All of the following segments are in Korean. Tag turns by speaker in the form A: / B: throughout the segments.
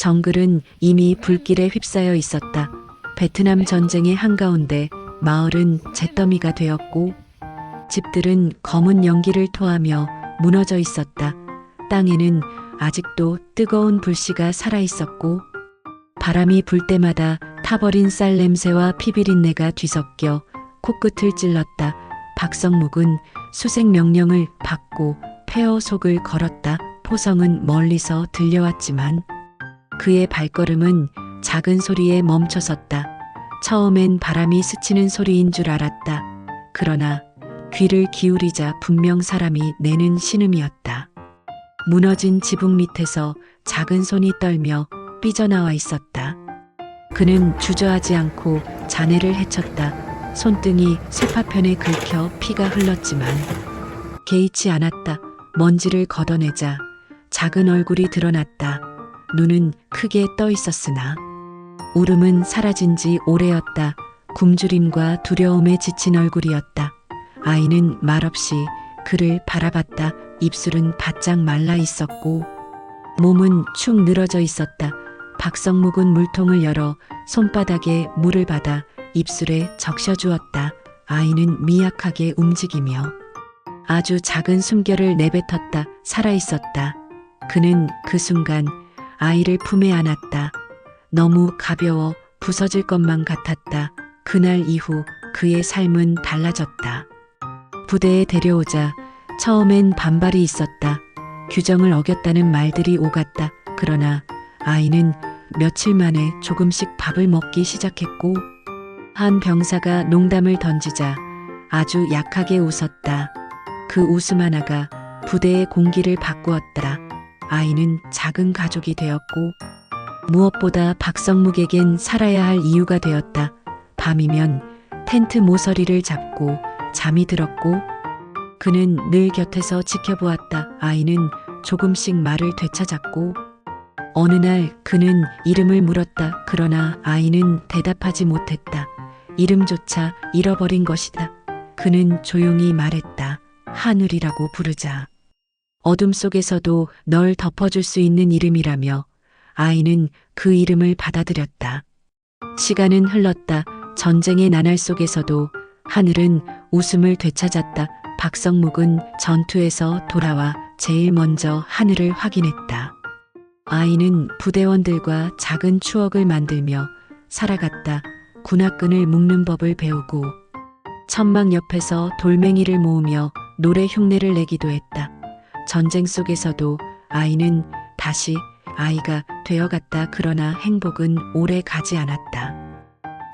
A: 정글은 이미 불길에 휩싸여 있었다. 베트남 전쟁의 한가운데 마을은 잿더미가 되었고 집들은 검은 연기를 토하며 무너져 있었다. 땅에는 아직도 뜨거운 불씨가 살아 있었고 바람이 불 때마다 타버린 쌀 냄새와 피비린내가 뒤섞여 코끝을 찔렀다. 박성묵은 수색 명령을 받고 폐허 속을 걸었다. 포성은 멀리서 들려왔지만 그의 발걸음은 작은 소리에 멈춰섰다. 처음엔 바람이 스치는 소리인 줄 알았다. 그러나 귀를 기울이자 분명 사람이 내는 신음이었다. 무너진 지붕 밑에서 작은 손이 떨며 삐져나와 있었다. 그는 주저하지 않고 자네를 헤쳤다. 손등이 쇠파편에 긁혀 피가 흘렀지만 개의치 않았다. 먼지를 걷어내자 작은 얼굴이 드러났다. 눈은 크게 떠 있었으나 울음은 사라진 지 오래였다. 굶주림과 두려움에 지친 얼굴이었다. 아이는 말없이 그를 바라봤다. 입술은 바짝 말라 있었고 몸은 축 늘어져 있었다. 박성묵은 물통을 열어 손바닥에 물을 받아 입술에 적셔 주었다. 아이는 미약하게 움직이며 아주 작은 숨결을 내뱉었다. 살아 있었다. 그는 그 순간 아이를 품에 안았다. 너무 가벼워 부서질 것만 같았다. 그날 이후 그의 삶은 달라졌다. 부대에 데려오자 처음엔 반발이 있었다. 규정을 어겼다는 말들이 오갔다. 그러나 아이는 며칠 만에 조금씩 밥을 먹기 시작했고 한 병사가 농담을 던지자 아주 약하게 웃었다. 그 웃음 하나가 부대의 공기를 바꾸었다. 아이는 작은 가족이 되었고 무엇보다 박성묵에겐 살아야 할 이유가 되었다. 밤이면 텐트 모서리를 잡고 잠이 들었고 그는 늘 곁에서 지켜보았다. 아이는 조금씩 말을 되찾았고 어느 날 그는 이름을 물었다. 그러나 아이는 대답하지 못했다. 이름조차 잃어버린 것이다. 그는 조용히 말했다. 하늘이라고 부르자. 어둠 속에서도 널 덮어줄 수 있는 이름이라며 아이는 그 이름을 받아들였다. 시간은 흘렀다. 전쟁의 나날 속에서도 하늘은 웃음을 되찾았다. 박성묵은 전투에서 돌아와 제일 먼저 하늘을 확인했다. 아이는 부대원들과 작은 추억을 만들며 살아갔다. 군화끈을 묶는 법을 배우고 천막 옆에서 돌멩이를 모으며 노래 흉내를 내기도 했다. 전쟁 속에서도 아이는 다시 아이가 되어갔다. 그러나 행복은 오래 가지 않았다.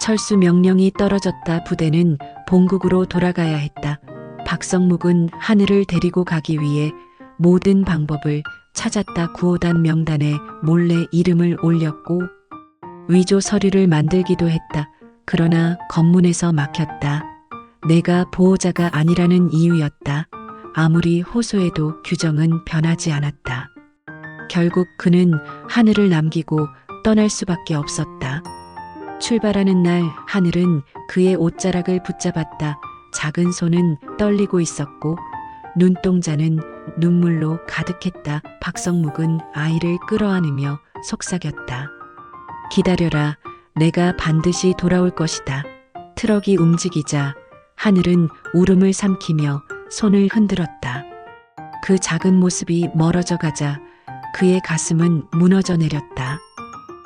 A: 철수 명령이 떨어졌다. 부대는 본국으로 돌아가야 했다. 박성묵은 하늘을 데리고 가기 위해 모든 방법을 찾았다. 구호단 명단에 몰래 이름을 올렸고 위조 서류를 만들기도 했다. 그러나 검문에서 막혔다. 내가 보호자가 아니라는 이유였다. 아무리 호소해도 규정은 변하지 않았다. 결국 그는 하늘을 남기고 떠날 수밖에 없었다. 출발하는 날 하늘은 그의 옷자락을 붙잡았다. 작은 손은 떨리고 있었고 눈동자는 눈물로 가득했다. 박성묵은 아이를 끌어안으며 속삭였다. 기다려라. 내가 반드시 돌아올 것이다. 트럭이 움직이자 하늘은 울음을 삼키며 손을 흔들었다. 그 작은 모습이 멀어져 가자 그의 가슴은 무너져 내렸다.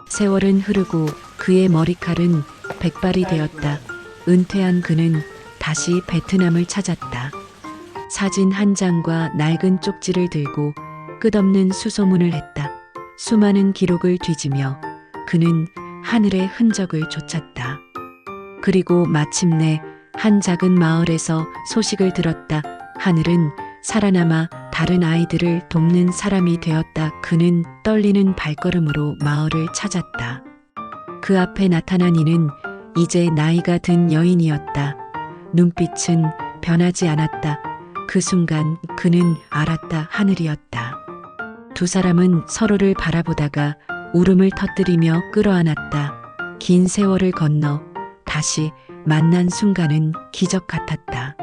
A: 세월은 흐르고 그의 머리칼은 백발이 되었다. 은퇴한 그는 다시 베트남을 찾았다. 사진 한 장과 낡은 쪽지를 들고 끝없는 수소문을 했다. 수많은 기록을 뒤지며 그는 하늘의 흔적을 쫓았다. 그리고 마침내 한 작은 마을에서 소식을 들었다. 하늘은 살아남아 다른 아이들을 돕는 사람이 되었다. 그는 떨리는 발걸음으로 마을을 찾았다. 그 앞에 나타난 이는 이제 나이가 든 여인이었다. 눈빛은 변하지 않았다. 그 순간 그는 알았다. 하늘이었다. 두 사람은 서로를 바라보다가 울음을 터뜨리며 끌어안았다. 긴 세월을 건너 다시 만난 순간은 기적 같았다.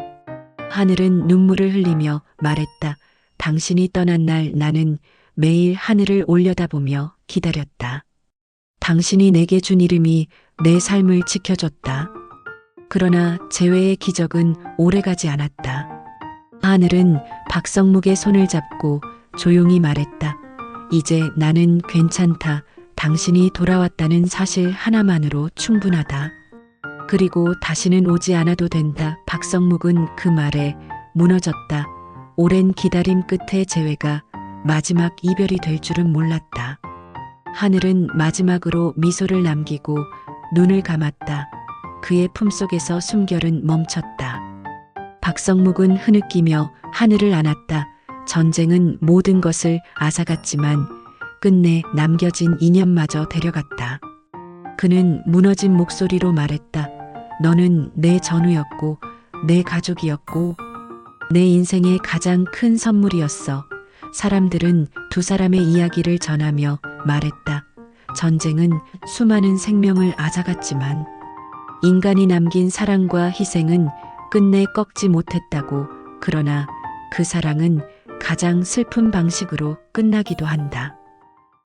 A: 하늘은 눈물을 흘리며 말했다. 당신이 떠난 날 나는 매일 하늘을 올려다보며 기다렸다. 당신이 내게 준 이름이 내 삶을 지켜줬다. 그러나 재회의 기적은 오래가지 않았다. 하늘은 박성묵의 손을 잡고 조용히 말했다. 이제 나는 괜찮다. 당신이 돌아왔다는 사실 하나만으로 충분하다. 그리고 다시는 오지 않아도 된다. 박성묵은 그 말에 무너졌다. 오랜 기다림 끝에 재회가 마지막 이별이 될 줄은 몰랐다. 하늘은 마지막으로 미소를 남기고 눈을 감았다. 그의 품속에서 숨결은 멈췄다. 박성묵은 흐느끼며 하늘을 안았다. 전쟁은 모든 것을 앗아갔지만 끝내 남겨진 인연마저 데려갔다. 그는 무너진 목소리로 말했다. 너는 내 전우였고, 내 가족이었고, 내 인생의 가장 큰 선물이었어. 사람들은 두 사람의 이야기를 전하며 말했다. 전쟁은 수많은 생명을 앗아갔지만, 인간이 남긴 사랑과 희생은 끝내 꺾지 못했다고. 그러나 그 사랑은 가장 슬픈 방식으로 끝나기도 한다.